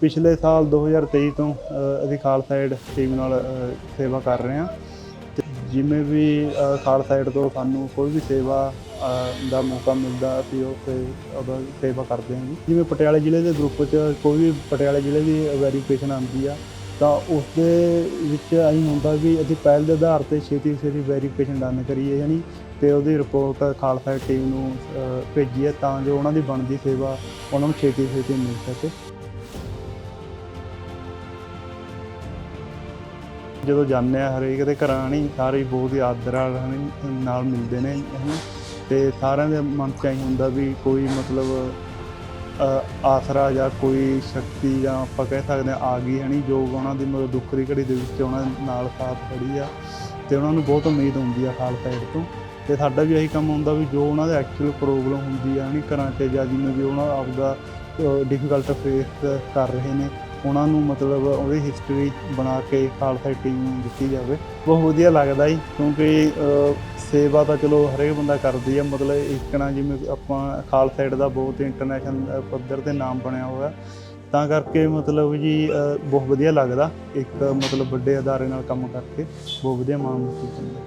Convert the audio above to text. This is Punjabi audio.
ਪਿਛਲੇ ਸਾਲ 2023 ਤੋਂ ਅਸੀਂ ਖਾਲਸਾ ਏਡ ਟੀਮ ਨਾਲ ਸੇਵਾ ਕਰ ਰਹੇ ਹਾਂ। ਤੇ ਜਿਵੇਂ ਵੀ ਅ, ਖਾਲਸਾ ਏਡ ਤੋਂ ਸਾਨੂੰ ਕੋਈ ਵੀ ਸੇਵਾ ਦਾ ਮੌਕਾ ਮਿਲਦਾ ਅਸੀਂ ਉਹ ਤੇ ਉਹਦਾ ਸੇਵਾ ਕਰਦੇ ਹਾਂ ਜੀ। ਜਿਵੇਂ ਪਟਿਆਲੇ ਜ਼ਿਲ੍ਹੇ ਦੇ ਗਰੁੱਪ 'ਚ ਕੋਈ ਵੀ ਪਟਿਆਲੇ ਜ਼ਿਲ੍ਹੇ ਦੀ ਵੈਰੀਫਿਕੇਸ਼ਨ ਆਉਂਦੀ ਆ ਤਾਂ ਉਸ ਦੇ ਵਿੱਚ ਅਸੀਂ ਹੁੰਦਾ ਵੀ ਅਸੀਂ ਪਹਿਲ ਦੇ ਆਧਾਰ ਤੇ ਛੇਤੀ ਛੇਤੀ ਵੈਰੀਫਿਕੇਸ਼ਨ ਡਨ ਕਰੀਏ ਯਾਨੀ ਤੇ ਉਹਦੀ ਰਿਪੋਰਟ ਖਾਲਸਾ ਟੀਮ ਨੂੰ ਭੇਜੀਏ ਤਾਂ ਜੋ ਉਹਨਾਂ ਦੀ ਬਣਦੀ ਸੇਵਾ ਉਹਨਾਂ ਨੂੰ ਛੇਤੀ ਛੇਤੀ ਮਿਲ ਸਕੇ। ਜਦੋਂ ਜਾਂਦੇ ਆ, ਹਰੇਕ ਦੇ ਘਰਾਂ ਨਹੀਂ, ਸਾਰੇ ਬਹੁਤ ਹੀ ਆਦਰ ਨਾਲ ਨਾਲ ਮਿਲਦੇ ਨੇ, ਹਨੀ। ਤੇ ਸਾਰਿਆਂ ਦੇ ਮਨ ਚ ਐਂ ਹੁੰਦਾ ਵੀ ਕੋਈ ਮਤਲਬ ਆਸਰਾ ਜਾਂ ਕੋਈ ਸ਼ਕਤੀ ਜਾਂ ਆਪਾਂ ਕਹਿ ਸਕਦੇ ਆ ਆ ਗਈ ਹੈ ਨਹੀਂ ਜੋ ਉਹਨਾਂ ਦੀ ਮਤਲਬ ਦੁੱਖ ਦੀ ਘੜੀ ਦੇ ਵਿੱਚ ਉਹਨਾਂ ਨਾਲ ਸਾਥ ਖੜੀ ਆ। ਤੇ ਉਹਨਾਂ ਨੂੰ ਬਹੁਤ ਉਮੀਦ ਹੁੰਦੀ ਆ ਖਾਲਸਾ ਏਡ ਤੋਂ। ਤੇ ਸਾਡਾ ਵੀ ਇਹੀ ਕੰਮ ਹੁੰਦਾ ਵੀ ਜੋ ਉਹਨਾਂ ਦੇ ਐਕਚੁਅਲ ਪ੍ਰੋਬਲਮ ਹੁੰਦੀ ਆ ਨਹੀਂ ਘਰਾਂ 'ਚ ਜਾਂ ਜਿਵੇਂ ਵੀ ਉਹਨਾਂ ਆਪਦਾ ਡਿਫਿਕਲਟ ਫੇਸ ਕਰ ਰਹੇ ਨੇ ਉਹਨਾਂ ਨੂੰ ਮਤਲਬ ਉਹਦੀ ਹਿਸਟਰੀ ਬਣਾ ਕੇ ਖਾਲਸਾ ਟੀਮ ਨੂੰ ਦਿੱਤੀ ਜਾਵੇ। ਬਹੁਤ ਵਧੀਆ ਲੱਗਦਾ ਜੀ, ਕਿਉਂਕਿ ਸੇਵਾ ਤਾਂ ਚਲੋ ਹਰੇਕ ਬੰਦਾ ਕਰਦੀ ਆ, ਮਤਲਬ ਇੱਕ ਨਾ ਜਿਵੇਂ ਆਪਾਂ ਖਾਲਸਾ ਏਡ ਦਾ ਬਹੁਤ ਇੰਟਰਨੈਸ਼ਨਲ ਪੱਧਰ ਤੇ ਨਾਮ ਬਣਿਆ ਹੋਇਆ। ਤਾਂ ਕਰਕੇ ਮਤਲਬ ਜੀ ਬਹੁਤ ਵਧੀਆ ਲੱਗਦਾ, ਇੱਕ ਮਤਲਬ ਵੱਡੇ ਅਦਾਰੇ ਨਾਲ ਕੰਮ ਕਰਕੇ। ਬਹੁਤ ਵਧੀਆ ਮਾਣ ਮਹਿਸੂਸ ਹੁੰਦਾ।